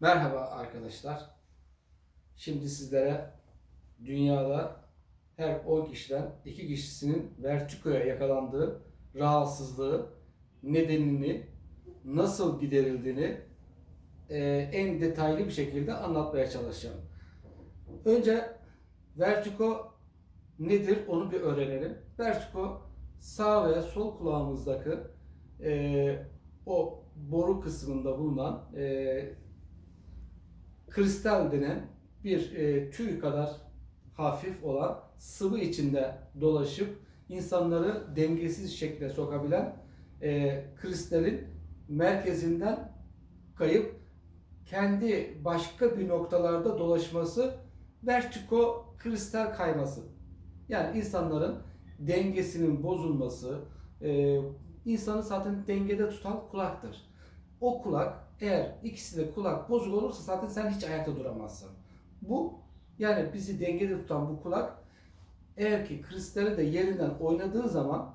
Merhaba arkadaşlar. Şimdi sizlere dünyada her 10 kişiden 2 kişisinin vertigoya yakalandığı rahatsızlığı nedenini nasıl giderildiğini e, en detaylı bir şekilde anlatmaya çalışacağım. Önce vertigo nedir onu bir öğrenelim. Vertigo sağ ve sol kulağımızdaki e, o boru kısmında bulunan e, kristal denen bir e, tüy kadar hafif olan sıvı içinde dolaşıp insanları dengesiz şekilde sokabilen e, kristalin merkezinden kayıp kendi başka bir noktalarda dolaşması vertigo kristal kayması. Yani insanların dengesinin bozulması, e, insanı zaten dengede tutan kulaktır. O kulak eğer ikisi de kulak bozuk olursa zaten sen hiç ayakta duramazsın. Bu yani bizi dengede tutan bu kulak eğer ki kristali de yerinden oynadığı zaman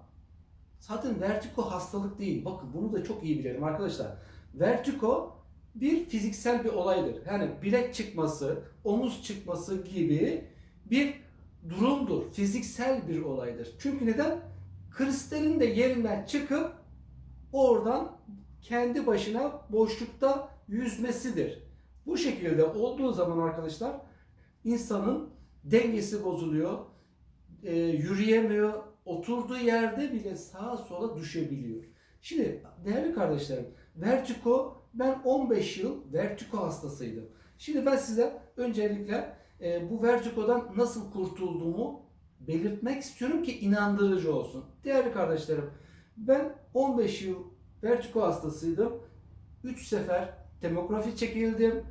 zaten vertigo hastalık değil. Bakın bunu da çok iyi bilelim arkadaşlar. Vertigo bir fiziksel bir olaydır. Yani bilek çıkması, omuz çıkması gibi bir durumdur. Fiziksel bir olaydır. Çünkü neden? Kristalin de yerinden çıkıp oradan kendi başına boşlukta yüzmesidir. Bu şekilde olduğu zaman arkadaşlar insanın dengesi bozuluyor, e, yürüyemiyor, oturduğu yerde bile sağa sola düşebiliyor. Şimdi değerli kardeşlerim, vertigo ben 15 yıl vertigo hastasıydım. Şimdi ben size öncelikle e, bu vertigodan nasıl kurtulduğumu belirtmek istiyorum ki inandırıcı olsun. Değerli kardeşlerim, ben 15 yıl vertigo hastasıydım. 3 sefer tomografi çekildim.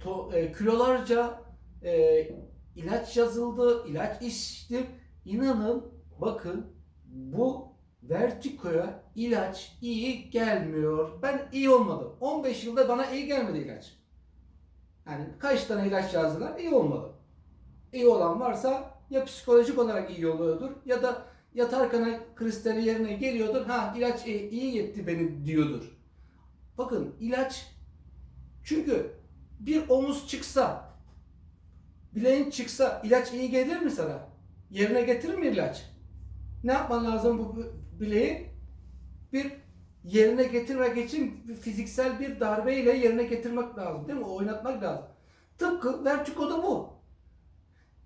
To, e, kilolarca e, ilaç yazıldı, ilaç içtim. İnanın bakın bu vertigoya ilaç iyi gelmiyor. Ben iyi olmadım. 15 yılda bana iyi gelmedi ilaç. Yani kaç tane ilaç yazdılar iyi olmadı. İyi olan varsa ya psikolojik olarak iyi oluyordur ya da yatarken kristali yerine geliyordur. Ha ilaç iyi, iyi yetti beni diyordur. Bakın ilaç çünkü bir omuz çıksa bileğin çıksa ilaç iyi gelir mi sana? Yerine getirir mi ilaç? Ne yapman lazım bu bileği? Bir yerine getirmek için bir fiziksel bir darbeyle yerine getirmek lazım değil mi? Oynatmak lazım. Tıpkı vertigoda bu.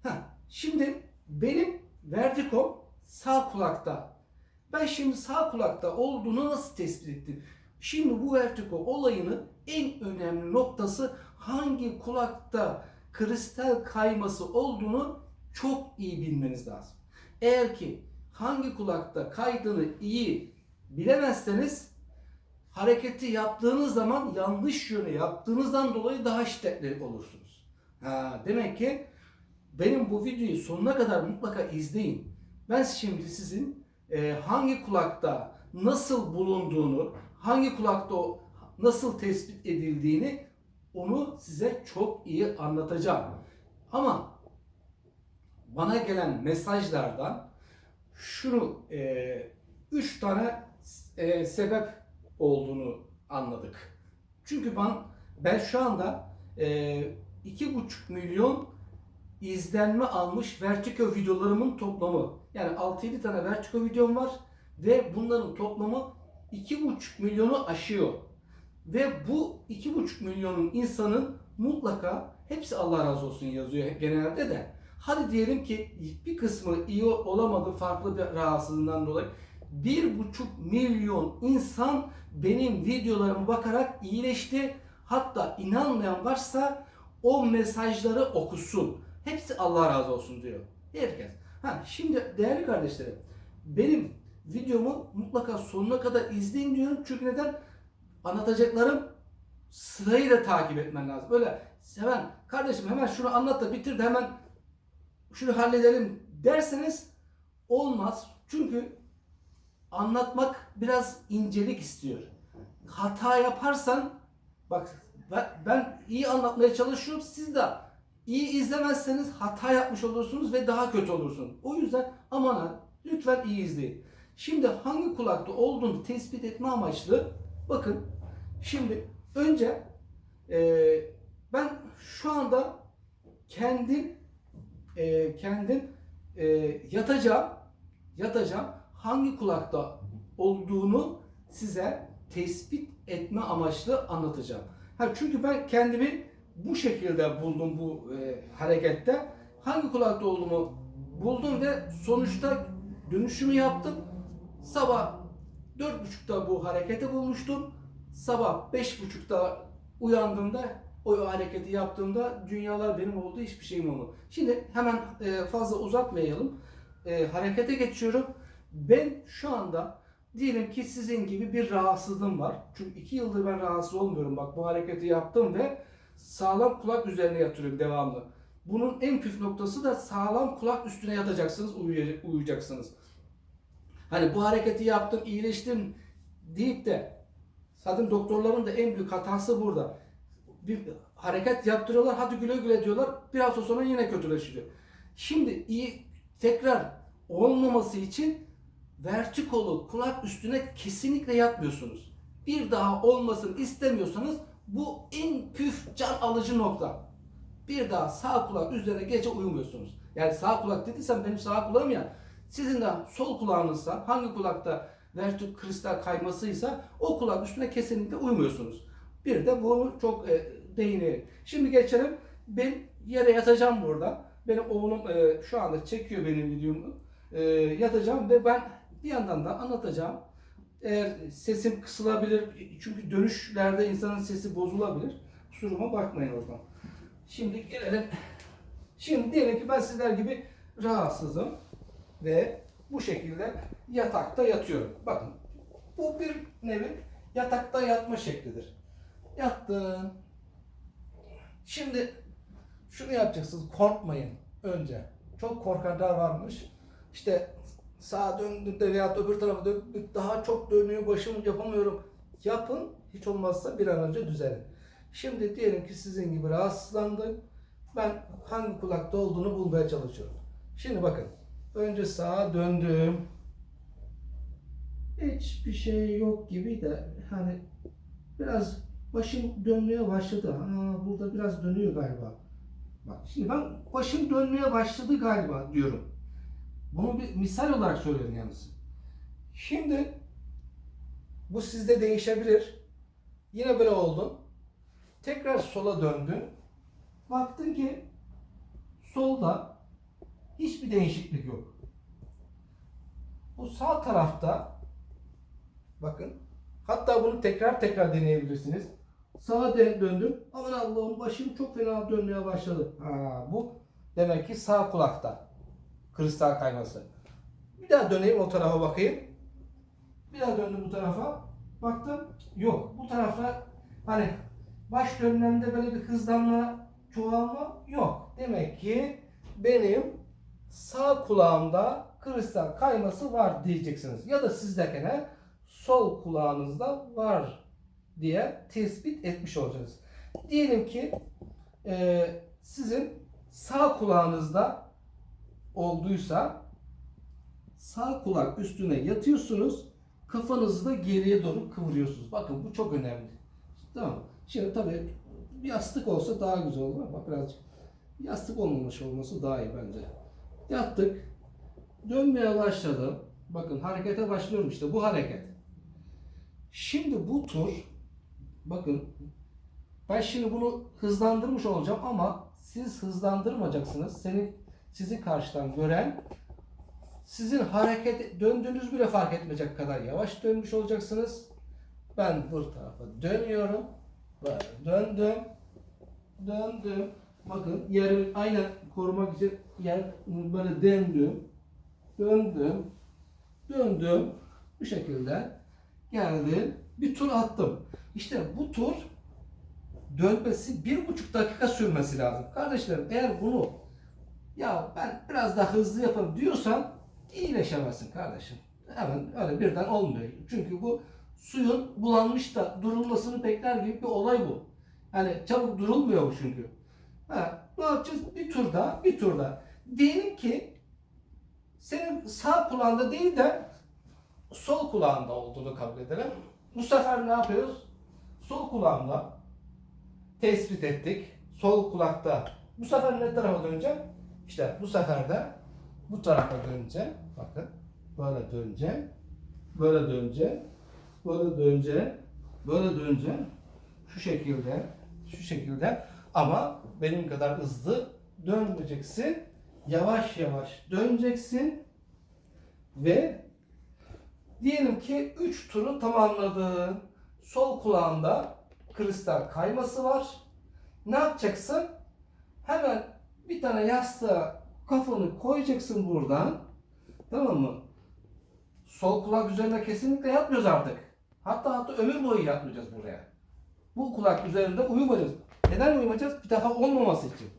Ha, şimdi benim vertigom sağ kulakta. Ben şimdi sağ kulakta olduğunu nasıl tespit ettim? Şimdi bu vertigo olayının en önemli noktası hangi kulakta kristal kayması olduğunu çok iyi bilmeniz lazım. Eğer ki hangi kulakta kaydığını iyi bilemezseniz hareketi yaptığınız zaman yanlış yöne yaptığınızdan dolayı daha şiddetli olursunuz. Ha, demek ki benim bu videoyu sonuna kadar mutlaka izleyin. Ben şimdi sizin e, hangi kulakta nasıl bulunduğunu, hangi kulakta nasıl tespit edildiğini onu size çok iyi anlatacağım. Ama bana gelen mesajlardan şunu e, üç tane e, sebep olduğunu anladık. Çünkü ben ben şu anda e, iki buçuk milyon izlenme almış Vertigo videolarımın toplamı. Yani 6-7 tane Vertigo videom var ve bunların toplamı 2,5 milyonu aşıyor. Ve bu 2,5 milyonun insanın mutlaka hepsi Allah razı olsun yazıyor genelde de. Hadi diyelim ki bir kısmı iyi olamadı farklı bir rahatsızlığından dolayı. 1,5 milyon insan benim videolarıma bakarak iyileşti. Hatta inanmayan varsa o mesajları okusun. Hepsi Allah razı olsun diyor. Herkes. Ha şimdi değerli kardeşlerim benim videomu mutlaka sonuna kadar izleyin diyorum. Çünkü neden? Anlatacaklarım sırayı da takip etmen lazım. Böyle hemen kardeşim hemen şunu anlat da bitir de hemen şunu halledelim derseniz olmaz. Çünkü anlatmak biraz incelik istiyor. Hata yaparsan bak ben, ben iyi anlatmaya çalışıyorum. Siz de iyi izlemezseniz hata yapmış olursunuz ve daha kötü olursunuz. O yüzden aman ha lütfen iyi izleyin. Şimdi hangi kulakta olduğunu tespit etme amaçlı bakın şimdi önce e, Ben şu anda kendim e, kendim e, yatacağım yatacağım hangi kulakta olduğunu size tespit etme amaçlı anlatacağım. Ha, çünkü ben kendimi bu şekilde buldum bu e, harekette. Hangi kulakta olduğumu buldum ve sonuçta dönüşümü yaptım. Sabah dört buçukta bu hareketi bulmuştum. Sabah beş buçukta uyandığımda o hareketi yaptığımda dünyalar benim oldu hiçbir şeyim olmadı. Şimdi hemen e, fazla uzatmayalım. E, harekete geçiyorum. Ben şu anda diyelim ki sizin gibi bir rahatsızlığım var. Çünkü iki yıldır ben rahatsız olmuyorum. Bak bu hareketi yaptım ve sağlam kulak üzerine yatıyorum devamlı. Bunun en püf noktası da sağlam kulak üstüne yatacaksınız, uyuya- uyuyacaksınız. Hani bu hareketi yaptım, iyileştim deyip de zaten doktorların da en büyük hatası burada. Bir hareket yaptırıyorlar, hadi güle güle diyorlar. Bir hafta sonra yine kötüleşiyor. Şimdi iyi tekrar olmaması için vertikolu kulak üstüne kesinlikle yatmıyorsunuz. Bir daha olmasını istemiyorsanız bu en püf can alıcı nokta. Bir daha sağ kulak üzerine gece uyumuyorsunuz. Yani sağ kulak dediysem benim sağ kulağım ya. Sizin de sol kulağınızsa hangi kulakta vertik kristal kaymasıysa o kulak üstüne kesinlikle uyumuyorsunuz. Bir de bu çok e, değini. Şimdi geçelim. Ben yere yatacağım burada. Benim oğlum e, şu anda çekiyor benim videomu. E, yatacağım ve ben bir yandan da anlatacağım. Eğer sesim kısılabilir çünkü dönüşlerde insanın sesi bozulabilir. Kusuruma bakmayın oradan. Şimdi gelelim. Şimdi diyelim ki ben sizler gibi rahatsızım ve bu şekilde yatakta yatıyorum. Bakın bu bir nevi yatakta yatma şeklidir. Yattın. Şimdi şunu yapacaksınız. Korkmayın önce. Çok korkanlar varmış. İşte sağa döndüğümde veya öbür tarafa döndüğümde daha çok dönüyor başım yapamıyorum. Yapın. Hiç olmazsa bir an önce düzelin. Şimdi diyelim ki sizin gibi rahatsızlandık. Ben hangi kulakta olduğunu bulmaya çalışıyorum. Şimdi bakın. Önce sağa döndüm. Hiçbir şey yok gibi de hani biraz başım dönmeye başladı. Aa, burada biraz dönüyor galiba. Bak şimdi ben başım dönmeye başladı galiba diyorum. Bunu bir misal olarak söylüyorum yalnız. Şimdi bu sizde değişebilir. Yine böyle oldu. Tekrar sola döndün. Baktın ki solda hiçbir değişiklik yok. Bu sağ tarafta bakın hatta bunu tekrar tekrar deneyebilirsiniz. Sağa dö- döndüm. Aman Allah'ım başım çok fena dönmeye başladı. Ha, bu demek ki sağ kulakta kristal kayması. Bir daha döneyim o tarafa bakayım. Bir daha döndüm bu tarafa. Baktım yok. Bu tarafta hani baş dönmemde böyle bir hızlanma, çoğalma yok. Demek ki benim sağ kulağımda kristal kayması var diyeceksiniz. Ya da sizdekine sol kulağınızda var diye tespit etmiş olacaksınız. Diyelim ki e, sizin sağ kulağınızda olduysa sağ kulak üstüne yatıyorsunuz. Kafanızı da geriye doğru kıvırıyorsunuz. Bakın bu çok önemli. Tamam? Şimdi tabii bir yastık olsa daha güzel olur ama birazcık yastık olmamış olması daha iyi bence. Yattık. Dönmeye başladım. Bakın harekete başlıyorum işte bu hareket. Şimdi bu tur bakın ben şimdi bunu hızlandırmış olacağım ama siz hızlandırmayacaksınız. Senin sizi karşıdan gören sizin hareket döndüğünüz bile fark etmeyecek kadar yavaş dönmüş olacaksınız. Ben bu tarafa dönüyorum. Döndüm. Döndüm. Bakın yerimi aynen korumak için yer böyle döndüm. Döndüm. Döndüm. Bu şekilde geldim. Bir tur attım. İşte bu tur dönmesi bir buçuk dakika sürmesi lazım. Kardeşlerim eğer bunu ya ben biraz daha hızlı yaparım diyorsan iyileşemezsin kardeşim. Hemen öyle birden olmuyor. Çünkü bu suyun bulanmış da durulmasını bekler gibi bir olay bu. Yani çabuk durulmuyor bu çünkü. Ha, ne yapacağız? Bir turda, bir turda. Diyelim ki senin sağ kulağında değil de sol kulağında olduğunu kabul edelim. Bu sefer ne yapıyoruz? Sol kulağımla tespit ettik. sol kulakta. Bu sefer ne tarafa döneceğim? İşte bu sefer de bu tarafa döneceğim. Bakın böyle döneceğim. Böyle döneceğim. Böyle döneceğim. Böyle döneceğim. Şu şekilde. Şu şekilde. Ama benim kadar hızlı dönmeyeceksin. Yavaş yavaş döneceksin. Ve diyelim ki 3 turu tamamladın. Sol kulağında kristal kayması var. Ne yapacaksın? Hemen bir tane yastığa kafanı koyacaksın buradan. Tamam mı? Sol kulak üzerinde kesinlikle yatmıyoruz artık. Hatta hatta ömür boyu yatmayacağız buraya. Bu kulak üzerinde uyumayacağız. Neden uyumayacağız? Bir defa olmaması için.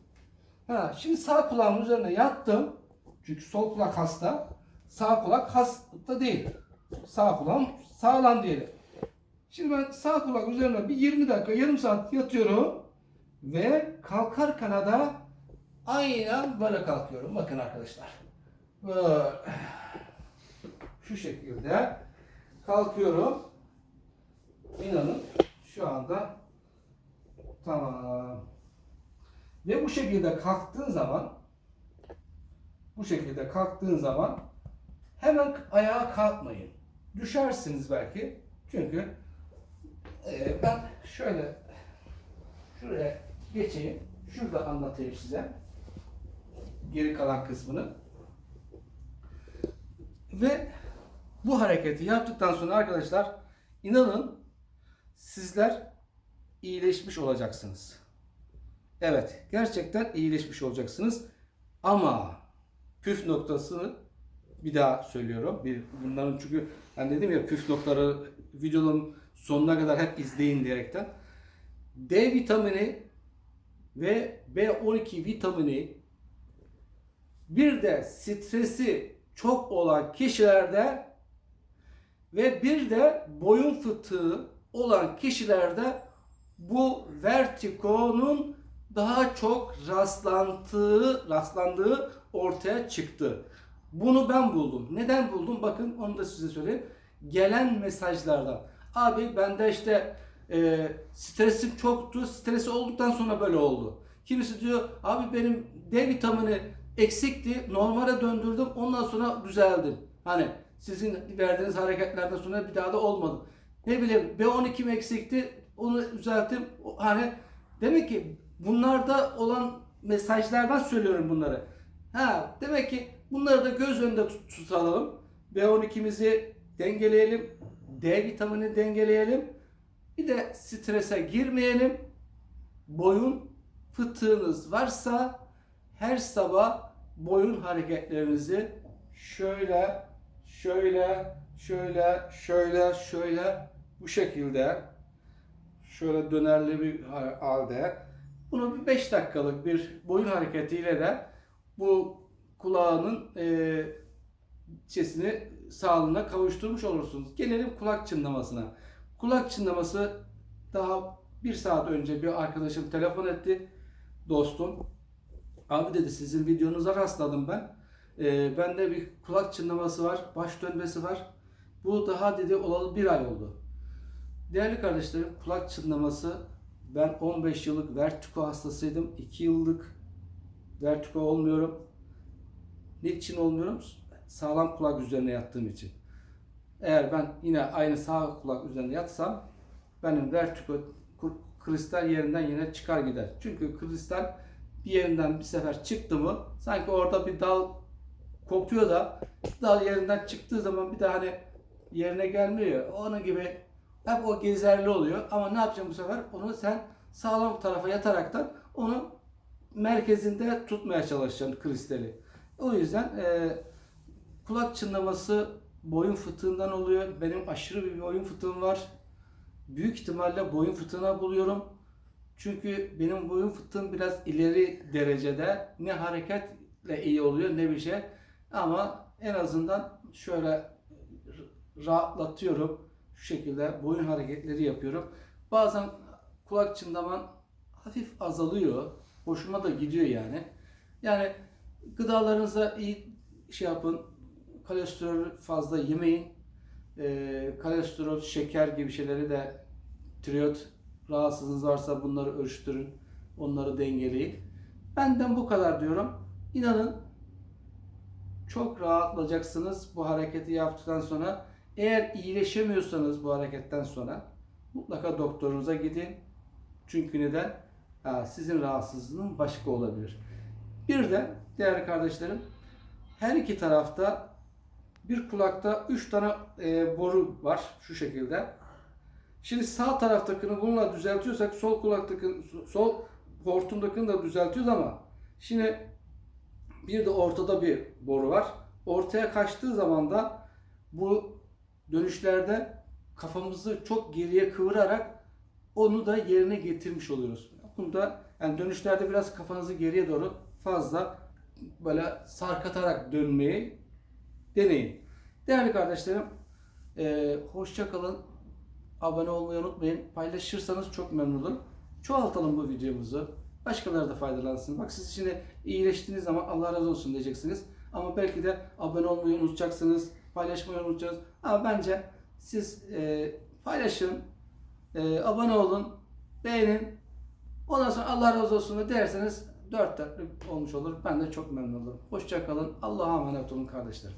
Ha, şimdi sağ kulağımın üzerine yattım. Çünkü sol kulak hasta. Sağ kulak hasta değil. Sağ kulağım sağlam diyelim. Şimdi ben sağ kulak üzerine bir 20 dakika, yarım saat yatıyorum. Ve kalkarken de aynen böyle kalkıyorum. Bakın arkadaşlar. Böyle. Şu şekilde kalkıyorum. İnanın şu anda tamam. Ve bu şekilde kalktığın zaman bu şekilde kalktığın zaman hemen ayağa kalkmayın. Düşersiniz belki. Çünkü e, ben şöyle şuraya geçeyim. Şurada anlatayım size. Geri kalan kısmını. Ve bu hareketi yaptıktan sonra arkadaşlar inanın sizler iyileşmiş olacaksınız. Evet, gerçekten iyileşmiş olacaksınız. Ama püf noktasını bir daha söylüyorum. Bir, bunların çünkü ben dedim ya püf noktaları videonun sonuna kadar hep izleyin diyerekten. D vitamini ve B12 vitamini bir de stresi çok olan kişilerde ve bir de boyun fıtığı olan kişilerde bu vertigonun daha çok rastlantığı, rastlandığı ortaya çıktı. Bunu ben buldum. Neden buldum? Bakın onu da size söyleyeyim. Gelen mesajlardan. Abi bende işte e, stresim çoktu. Stresi olduktan sonra böyle oldu. Kimisi diyor abi benim D vitamini eksikti. Normale döndürdüm. Ondan sonra düzeldim. Hani sizin verdiğiniz hareketlerden sonra bir daha da olmadı. Ne bileyim B12 mi eksikti? Onu düzelttim. Hani demek ki bunlarda olan mesajlardan söylüyorum bunları. Ha demek ki bunları da göz önünde tut- tutalım. B12'mizi dengeleyelim. D vitamini dengeleyelim. Bir de strese girmeyelim. Boyun fıtığınız varsa her sabah boyun hareketlerinizi şöyle, şöyle, şöyle, şöyle, şöyle bu şekilde şöyle dönerli bir ha- halde bunu bir 5 dakikalık bir boyun hareketiyle de bu kulağının e, sesini sağlığına kavuşturmuş olursunuz. Gelelim kulak çınlamasına. Kulak çınlaması daha bir saat önce bir arkadaşım telefon etti. Dostum. Abi dedi sizin videonuza rastladım ben. Ee, bende bir kulak çınlaması var, baş dönmesi var. Bu daha dedi olalı bir ay oldu. Değerli kardeşlerim kulak çınlaması ben 15 yıllık vertigo hastasıydım. 2 yıllık vertigo olmuyorum. Niçin olmuyorum? Sağlam kulak üzerine yattığım için. Eğer ben yine aynı sağ kulak üzerine yatsam benim vertigo kristal yerinden yine çıkar gider. Çünkü kristal bir yerinden bir sefer çıktı mı sanki orada bir dal kopuyor da dal yerinden çıktığı zaman bir daha hani yerine gelmiyor. Onun gibi hep o gezerli oluyor. Ama ne yapacağım bu sefer? Onu sen sağlam tarafa yataraktan onu merkezinde tutmaya çalışacaksın kristali. O yüzden e, kulak çınlaması boyun fıtığından oluyor. Benim aşırı bir boyun fıtığım var. Büyük ihtimalle boyun fıtığına buluyorum. Çünkü benim boyun fıtığım biraz ileri derecede. Ne hareketle iyi oluyor ne bir şey. Ama en azından şöyle rahatlatıyorum. Şu şekilde boyun hareketleri yapıyorum. Bazen kulak çınlaman hafif azalıyor. Hoşuma da gidiyor yani. Yani gıdalarınıza iyi şey yapın. Kolesterol fazla yemeyin. Ee, kolesterol, şeker gibi şeyleri de tiroid rahatsızlığınız varsa bunları ölçtürün. onları dengeleyin. Benden bu kadar diyorum. İnanın çok rahatlayacaksınız bu hareketi yaptıktan sonra. Eğer iyileşemiyorsanız bu hareketten sonra mutlaka doktorunuza gidin. Çünkü neden? Ha, sizin rahatsızlığınız başka olabilir. Bir de değerli kardeşlerim her iki tarafta bir kulakta üç tane e, boru var şu şekilde. Şimdi sağ taraftakini bununla düzeltiyorsak sol kulaktakini, sol hortumdakini de düzeltiyoruz ama şimdi bir de ortada bir boru var. Ortaya kaçtığı zaman da bu dönüşlerde kafamızı çok geriye kıvırarak onu da yerine getirmiş oluyoruz. Bunu da yani dönüşlerde biraz kafanızı geriye doğru fazla böyle sarkatarak dönmeyi deneyin. Değerli kardeşlerim, hoşça kalın. Abone olmayı unutmayın. Paylaşırsanız çok memnun olurum. Çoğaltalım bu videomuzu. Başkaları da faydalansın. Bak siz şimdi iyileştiğiniz zaman Allah razı olsun diyeceksiniz. Ama belki de abone olmayı unutacaksınız. Paylaşmayı unutacaksınız. Ama bence siz e, paylaşın. e, abone olun. Beğenin. Ondan sonra Allah razı olsun da derseniz dört dörtlük olmuş olur. Ben de çok memnun olurum. Hoşça kalın. Allah'a emanet olun kardeşlerim.